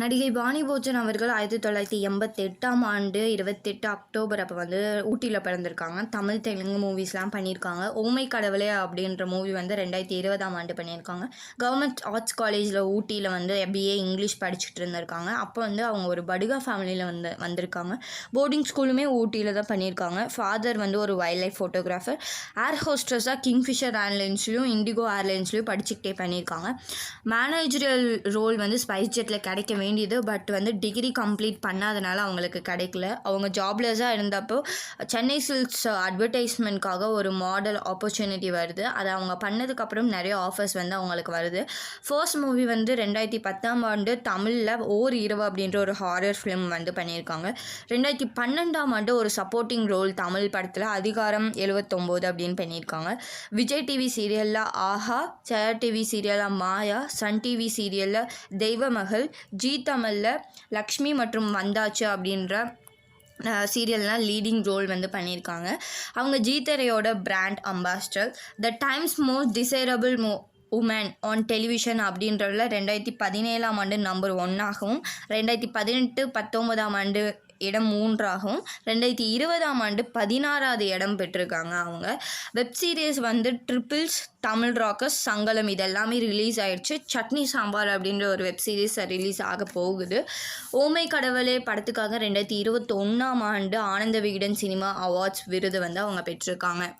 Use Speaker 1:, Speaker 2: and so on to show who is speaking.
Speaker 1: நடிகை பாணி போஜன் அவர்கள் ஆயிரத்தி தொள்ளாயிரத்தி எண்பத்தி எட்டாம் ஆண்டு இருபத்தெட்டு அக்டோபர் அப்போ வந்து ஊட்டியில் பிறந்திருக்காங்க. தமிழ் தெலுங்கு மூவிஸ்லாம் பண்ணியிருக்காங்க. ஓமை கடவுளே அப்படின்ற மூவி வந்து ரெண்டாயிரத்தி இருபதாம் ஆண்டு பண்ணியிருக்காங்க. கவர்மெண்ட் ஆர்ட்ஸ் காலேஜில் ஊட்டியில் வந்து பிஏ இங்கிலீஷ் படிச்சுட்டு இருந்திருக்காங்க. அப்போ வந்து அவங்க ஒரு படுகா ஃபேமிலியில் வந்து வந்திருக்காங்க. போர்டிங் ஸ்கூலுமே ஊட்டியில் தான் பண்ணியிருக்காங்க. ஃபாதர் வந்து ஒரு வைல்ட் லைஃப் ஃபோட்டோகிராஃபர் ஏர் ஹோஸ்டஸாக கிங்ஃபிஷர் ஏர்லைன்ஸ்லையும் இண்டிகோ ஏர்லைன்ஸ்லையும் படிச்சுக்கிட்டே பண்ணியிருக்காங்க. மேனேஜரியல் ரோல் வந்து ஸ்பைஸ் ஜெட்டில் கிடைக்கவே வேண்டியது. பட் வந்து டிகிரி கம்ப்ளீட் பண்ணாதனால அவங்களுக்கு கிடைக்கல. அவங்க ஜாப்லெஸ்ஸாக இருந்தப்போ சென்னை சில்க்ஸ் அட்வர்டைஸ்மெண்ட்காக ஒரு மாடல் ஆப்பர்ச்சுனிட்டி வருது. அதை அவங்க பண்ணதுக்கப்புறம் நிறைய ஆஃபர்ஸ் வந்து அவங்களுக்கு வருது. ஃபர்ஸ்ட் மூவி வந்து ரெண்டாயிரத்தி பத்தாம் ஆண்டு தமிழில் ஓர் இரவு அப்படின்ற ஒரு ஹாரர் ஃபிலிம் வந்து பண்ணியிருக்காங்க. ரெண்டாயிரத்தி பன்னெண்டாம் ஆண்டு ஒரு சப்போர்ட்டிங் ரோல் தமிழ் படத்தில் அதிகாரம் எழுபத்தொம்போது அப்படின்னு பண்ணியிருக்காங்க. விஜய் டிவி சீரியலில் ஆஹா சேர் டிவி சீரியலாக மாயா சன் டிவி சீரியலில் தெய்வமகள் ஜி தமிழில் லக்ஷ்மி மற்றும் வந்தாச்சு அப்படின்ற சீரியல்லாம் லீடிங் ரோல் வந்து பண்ணியிருக்காங்க. அவங்க ஜீத்தரையோட brand ambassador the Times most desirable மோ உமன் ஆன் டெலிவிஷன் அப்படின்றதுல ரெண்டாயிரத்தி பதினேழாம் ஆண்டு நம்பர் ஒன்னாகவும் ரெண்டாயிரத்தி பதினெட்டு பத்தொன்பதாம் ஆண்டு இடம் மூன்றாகவும் ரெண்டாயிரத்தி இருபதாம் ஆண்டு பதினாறாவது இடம் பெற்றிருக்காங்க அவங்க. வெப் சீரிஸ் வந்து ட்ரிபிள்ஸ் தமிழ் ராக்கர்ஸ் சங்கலம் இதெல்லாமே ரிலீஸ் ஆயிடுச்சு. சட்னி சாம்பார் அப்படின்ற ஒரு வெப் சீரிஸ் ரிலீஸ் ஆக போகுது. ஓமை கடவுளே படத்துக்காக ரெண்டாயிரத்தி இருபத்தொன்னாம் ஆண்டு ஆனந்த விகடன் சினிமா அவார்ட்ஸ் விருது வந்து அவங்க பெற்றிருக்காங்க.